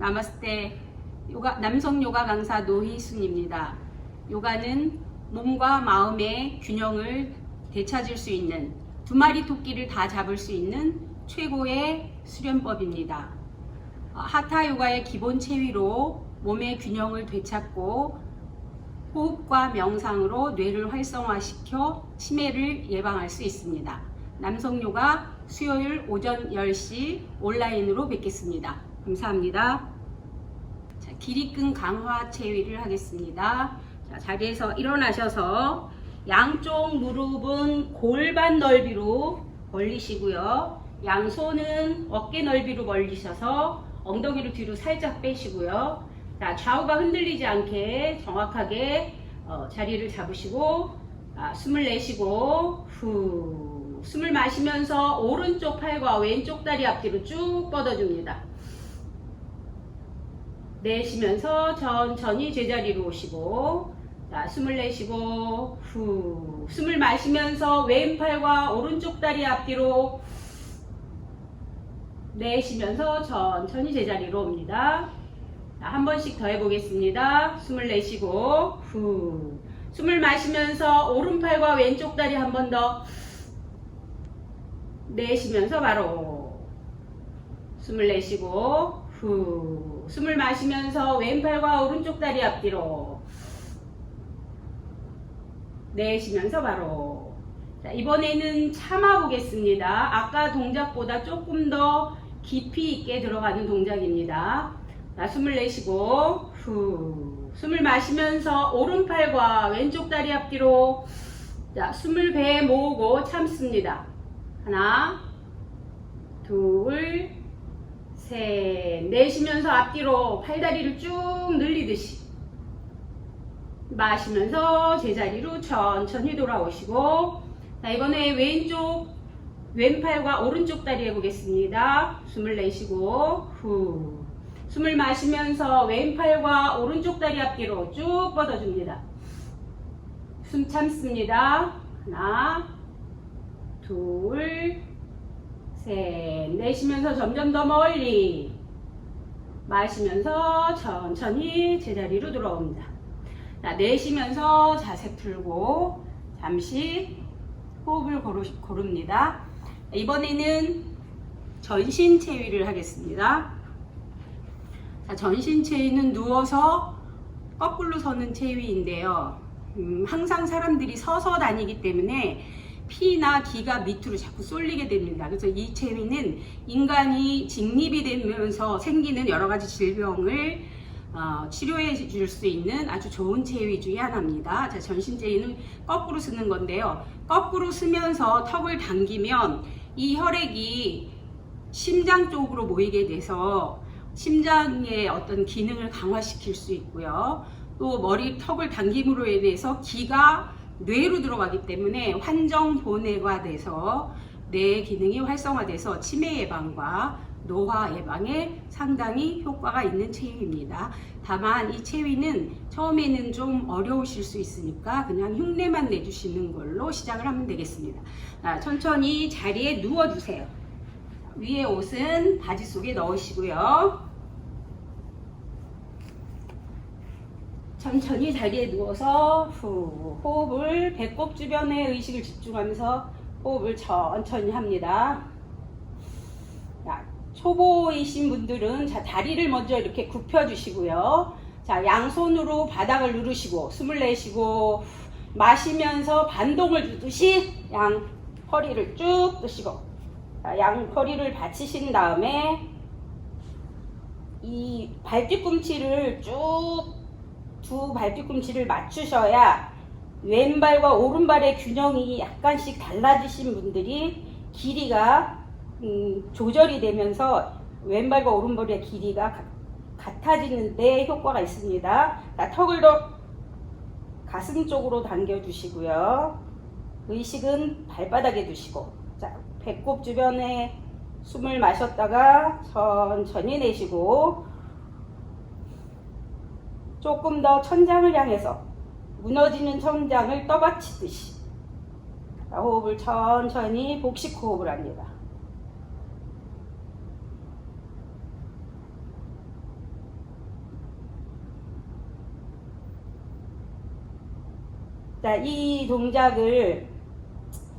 나마스테 요가 남성 요가 강사 노희순입니다. 요가는 몸과 마음의 균형을 되찾을 수 있는 두 마리 토끼를 다 잡을 수 있는 최고의 수련법입니다. 어, 하타 요가의 기본 체위로 몸의 균형을 되찾고 호흡과 명상으로 뇌를 활성화시켜 치매를 예방할 수 있습니다. 남성 요가 수요일 오전 10시 온라인으로 뵙겠습니다. 감사합니다. 자, 기립근 강화 체위를 하겠습니다. 자, 자리에서 일어나셔서 양쪽 무릎은 골반 넓이로 벌리시고요. 양손은 어깨 넓이로 벌리셔서 엉덩이를 뒤로 살짝 빼시고요. 자, 좌우가 흔들리지 않게 정확하게 어, 자리를 잡으시고 아, 숨을 내쉬고 후 숨을 마시면서 오른쪽 팔과 왼쪽 다리 앞뒤로 쭉 뻗어줍니다. 내쉬면서 천천히 제자리로 오시고 자, 숨을 내쉬고 후 숨을 마시면서 왼팔과 오른쪽 다리 앞뒤로 내쉬면서 천천히 제자리로 옵니다. 자, 한 번씩 더 해보겠습니다. 숨을 내쉬고 후 숨을 마시면서 오른팔과 왼쪽 다리 한 번 더 내쉬면서 바로 숨을 내쉬고 후 숨을 마시면서 왼팔과 오른쪽 다리 앞뒤로 내쉬면서 바로 자, 이번에는 참아 보겠습니다. 아까 동작보다 조금 더 깊이 있게 들어가는 동작입니다. 자, 숨을 내쉬고 후 숨을 마시면서 오른팔과 왼쪽 다리 앞뒤로 자, 숨을 배에 모으고 참습니다. 하나 둘 셋 내쉬면서 앞뒤로 팔다리를 쭉 늘리듯이 마시면서 제자리로 천천히 돌아오시고 자 이번에 왼쪽 왼팔과 오른쪽 다리 해보겠습니다. 숨을 내쉬고 후 숨을 마시면서 왼팔과 오른쪽 다리 앞뒤로 쭉 뻗어줍니다. 숨 참습니다. 하나 둘 셋 내쉬면서 점점 더 멀리 마시면서 천천히 제자리로 돌아옵니다. 자, 내쉬면서 자세 풀고 잠시 호흡을 고르, 고릅니다. 이번에는 전신 체위를 하겠습니다. 자, 전신 체위는 누워서 거꾸로 서는 체위인데요. 음, 항상 사람들이 서서 다니기 때문에 피나 기가 밑으로 자꾸 쏠리게 됩니다. 그래서 이 체위는 인간이 직립이 되면서 생기는 여러 가지 질병을 어, 치료해 줄 수 있는 아주 좋은 체위 중에 하나입니다. 자, 전신 체위는 거꾸로 쓰는 건데요. 거꾸로 쓰면서 턱을 당기면 이 혈액이 심장 쪽으로 모이게 돼서 심장의 어떤 기능을 강화시킬 수 있고요. 또 머리 턱을 당김으로 인해서 기가 뇌로 들어가기 때문에 환정 보내가 돼서 뇌 기능이 활성화돼서 치매 예방과 노화 예방에 상당히 효과가 있는 체위입니다. 다만 이 체위는 처음에는 좀 어려우실 수 있으니까 그냥 흉내만 내주시는 걸로 시작을 하면 되겠습니다. 자, 천천히 자리에 누워주세요. 위에 옷은 바지 속에 넣으시고요. 천천히 자리에 누워서 후 호흡을 배꼽 주변에 의식을 집중하면서 호흡을 천천히 합니다. 자, 초보이신 분들은 자, 다리를 먼저 이렇게 굽혀 주시고요. 자, 양손으로 바닥을 누르시고 숨을 내쉬고 마시면서 반동을 주듯이 양 허리를 쭉 뜨시고 자, 양 허리를 받치신 다음에 이 발뒤꿈치를 쭉 두 발뒤꿈치를 맞추셔야 왼발과 오른발의 균형이 약간씩 달라지신 분들이 길이가 음, 조절이 되면서 왼발과 오른발의 길이가 가- 같아지는데 효과가 있습니다. 자, 턱을 더 가슴 쪽으로 당겨주시고요. 의식은 발바닥에 두시고, 자, 배꼽 주변에 숨을 마셨다가 천천히 내쉬고, 조금 더 천장을 향해서 무너지는 천장을 떠받치듯이 호흡을 천천히 복식 호흡을 합니다. 자, 이 동작을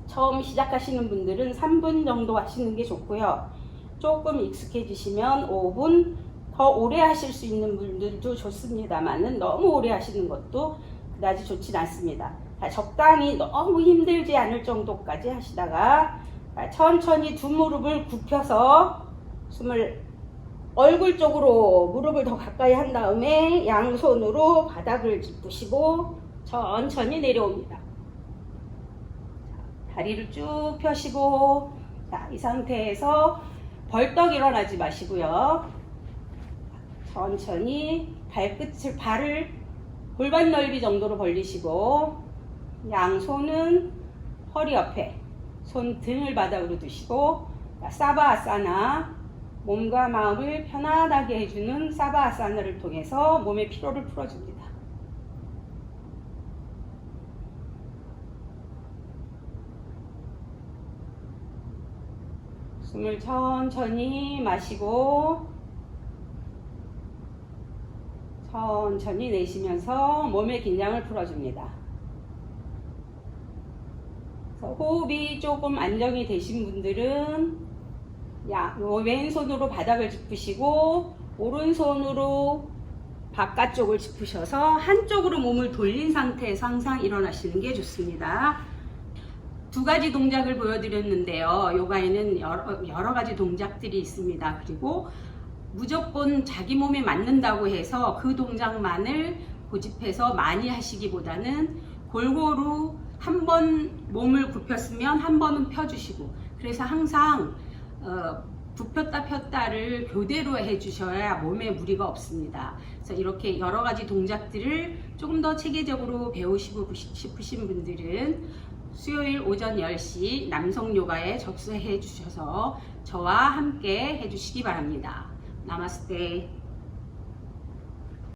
처음 시작하시는 분들은 3분 정도 하시는 게 좋고요. 조금 익숙해지시면 5분, 더 오래 하실 수 있는 분들도 좋습니다만은 너무 오래 하시는 것도 그다지 좋진 않습니다. 자, 적당히 너무 힘들지 않을 정도까지 하시다가 자, 천천히 두 무릎을 굽혀서 숨을 얼굴 쪽으로 무릎을 더 가까이 한 다음에 양손으로 바닥을 짚으시고 천천히 내려옵니다. 자, 다리를 쭉 펴시고 자, 이 상태에서 벌떡 일어나지 마시고요. 천천히 발끝을 발을 골반 넓이 정도로 벌리시고 양손은 허리 옆에 손 등을 바닥으로 두시고 자, 사바아사나 몸과 마음을 편안하게 해주는 사바아사나를 통해서 몸의 피로를 풀어줍니다. 숨을 천천히 마시고 천천히 내쉬면서 몸의 긴장을 풀어줍니다. 호흡이 조금 안정이 되신 분들은 왼손으로 바닥을 짚으시고 오른손으로 바깥쪽을 짚으셔서 한쪽으로 몸을 돌린 상태에서 항상 일어나시는 게 좋습니다. 두 가지 동작을 보여드렸는데요. 요가에는 여러, 여러 가지 동작들이 있습니다. 그리고 무조건 자기 몸에 맞는다고 해서 그 동작만을 고집해서 많이 하시기보다는 골고루 한 번 몸을 굽혔으면 한 번은 펴주시고 그래서 항상 어, 굽혔다 폈다를 교대로 해주셔야 몸에 무리가 없습니다. 그래서 이렇게 여러 가지 동작들을 조금 더 체계적으로 배우시고 싶으신 분들은 수요일 오전 10시 남성 요가에 접수해 주셔서 저와 함께 해주시기 바랍니다. 나마스테.